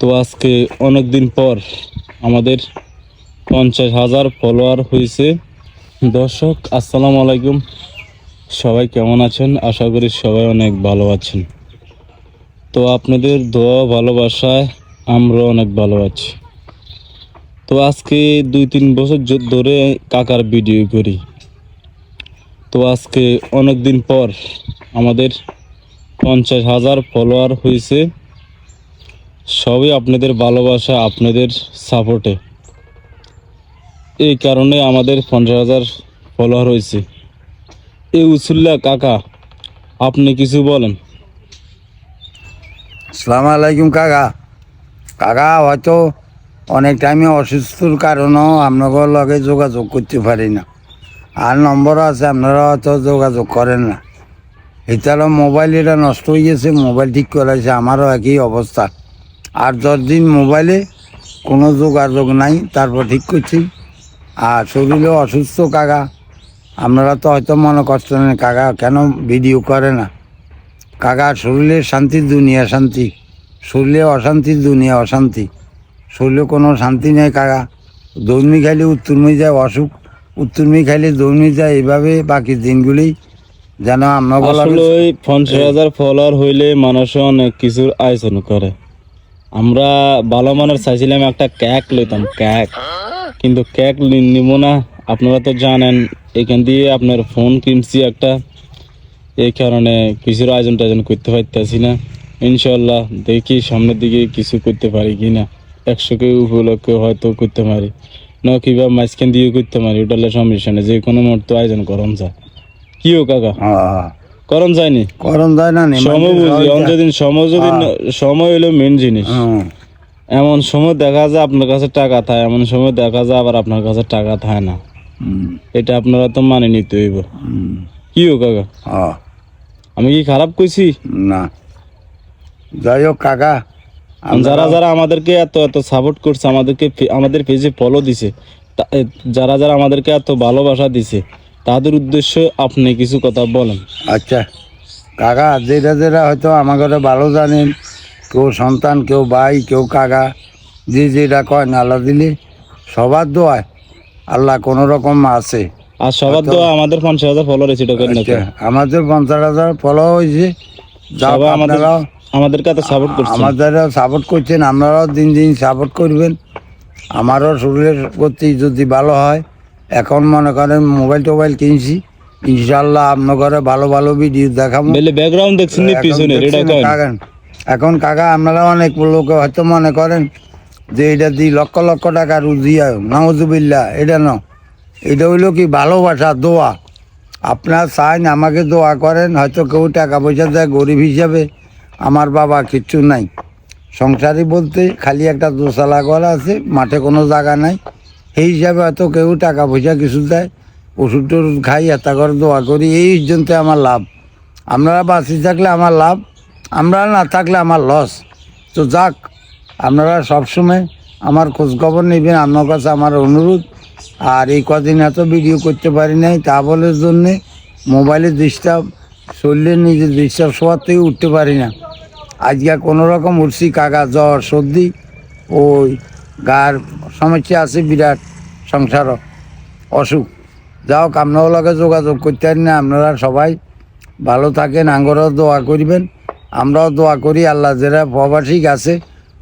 তো আজকে অনেক দিন পর আমাদের পঞ্চাশ হাজার ফলোয়ার হয়েছে। দর্শক, আসসালামু আলাইকুম। সবাই কেমন আছেন? আশা করি সবাই অনেক ভালো আছেন। তো আপনাদের দোয়া ভালোবাসায় আমরা অনেক ভালো আছি। তো আজকে দুই তিন বছর ধরে কাকার ভিডিও করি। তো আজকে অনেক দিন পর আমাদের পঞ্চাশ হাজার ফলোয়ার হয়েছে। সবই আপনাদের ভালোবাসা, আপনাদের সাপোর্টে এই কারণে আমাদের পঞ্চাশ হাজার ফলোয়ার হয়েছে। এই উসুল্লা কাকা, আপনি কিছু বলেন। সালাম আলাইকুম কাকা। কাকা, হয়তো অনেক টাইমে অসুস্থর কারণেও আপনাদের লগে যোগাযোগ করতে পারি না। আর নম্বর আছে, আপনারা হয়তো যোগাযোগ করেন না। এটা মোবাইল এটা নষ্ট হয়ে গেছে মোবাইল ঠিক করাইছে, আমারও একই অবস্থা। আর দশ দিন মোবাইলে কোনো যোগাযোগ নাই তারপর ঠিক করছি। আর শরীরে অসুস্থ কাকা। আপনারা তো হয়তো মনে কষ্ট নেই কাকা কেন ভিডিও করে না? কাকা শরীরে শান্তি দুনিয়া শান্তি। শরীরে অশান্তি দুনিয়া অশান্তি। শরীরে কোনো শান্তি নেই কাকা। দৌড়মি খাইলে উত্তরমি যায় অসুখ। উত্তরমি খাইলে দৌড়মি যায় এইভাবে বাকি দিনগুলি। যেন আমরা আসলে ওই পঞ্চাশ হাজার ফলোয়ার হইলে মানুষ অনেক কিছুর আয়োজন করে। আমরা ভালো মানের চাইছিলাম একটা ক্যাক লইতাম ক্যাক কিন্তু ক্যাক নিব না। আপনারা তো জানেন, এখান দিয়ে আপনার ফোন কিনছি একটা। এই কারণে কিছুর আয়োজন টায়োজন করতে পারতেছি না। ইনশাল্লাহ দেখি সামনের দিকে কিছু করতে পারি কি না একশো কে উপলক্ষে হয়তো করতে পারি। না, কিবা মাঝখান দিয়ে করতে পারি, ওটা সমস্যা নেই যে কোনো মুহূর্তে আয়োজন করম যায় কি ও কাকা করণ যায়নি। করণ যায় না সময় বুঝি অন্তদিন সময় যদি সময় হলো মেন জিনিস। এমন সময় দেখা যায় আপনার কাছে টাকা থাকে এমন সময় দেখা যায় আবার আপনার কাছে টাকা থাকে না। এটা আপনারা তো মানে নিতে হইব। কি ও কাকা? হ্যাঁ, আমি কি খারাপ কইছি? না। যাই হোক কাকা যারা যারা আমাদেরকে এত এত সাপোর্ট করছে আমাদেরকে আমাদের পেজে ফলো দিছে যারা যারা আমাদেরকে এত ভালোবাসা দিছে তাদের উদ্দেশ্যে আপনি কিছু কথা বলেন। আচ্ছা কাকা যেটা যেটা হয়তো আমাকে ভালো জানেন কেউ সন্তান কেউ ভাই কেউ কাকা যে যেটা কয় নালা দিলে সবার দোয়ায় আল্লাহ কোনো রকম আছে। আর সবার তো আমাদের পঞ্চাশ হাজার ফলো না আচ্ছা, আমাদের পঞ্চাশ হাজার ফলো হয়েছে। সবাই আমাদের কাছে সাপোর্ট করছে আমাদেরও সাপোর্ট করছেন আপনারাও দিন দিন সাপোর্ট করবেন। আমারও শরীরের প্রতি যদি ভালো হয় এখন মনে করেন মোবাইল টোবাইল কিনছি ইনশাল্লাহ আপনার ঘরে ভালো ভালো ভিডিও দেখাবো। ব্যাকগ্রাউন্ড দেখছেন এখন পিছনে কাকা, এখন কাকা আপনারা অনেক লোকে হয়তো মনে করেন যে এটা দি লক্ষ লক্ষ টাকা রুজি নাউজুবিল্লা এটা ন। এটা হইল কি ভালোবাসা দোয়া। আপনার চাইন আমাকে দোয়া করেন হয়তো কেউ টাকা পয়সা দেয় গরিব হিসাবে। আমার বাবা কিচ্ছু নাই। সংসারই বলতে খালি একটা দোসালা ঘর আছে মাঠে কোনো জায়গা নাই। সেই হিসাবে হয়তো কেউ টাকা পয়সা কিছু দেয়, ওষুধ টষুধ খাই, এতা করে দোয়া করি, এই জন্য আমার লাভ। আপনারা বাঁচি থাকলে আমার লাভ, আমরা না থাকলে আমার লস। তো যাক, আপনারা সবসময় আমার খোঁজখবর নেবেন, আপনার কাছে আমার অনুরোধ। আর এই কদিন এত ভিডিও করতে পারি নাই, তা বলার জন্যে মোবাইলের ডিস্টার্ব শরীরের নিজের ডিস্টার্ব শোয়ার থেকে উঠতে পারি না। আজকে কোনো রকম উঠছি, কাকা জ্বর, সর্দি, ওই গার সমস্যা আছে, বিরাট সংসারও অসুখ। যাও আপনার লগে যোগাযোগ করতে না, আপনারা সবাই ভালো থাকেন, আঙ্গরও দোয়া করবেন, আমরাও দোয়া করি, আল্লাহ যারা প্রবাসী আছে,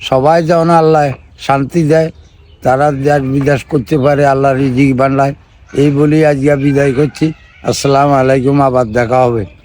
সবাই যেন আল্লাহ শান্তি দেয়, তারা দেশ বিদেশ করতে পারে আল্লাহ রিজিক বাংলায় এই বলি আজকে বিদায় করছি। আসসালামু আলাইকুম, আবার দেখা হবে।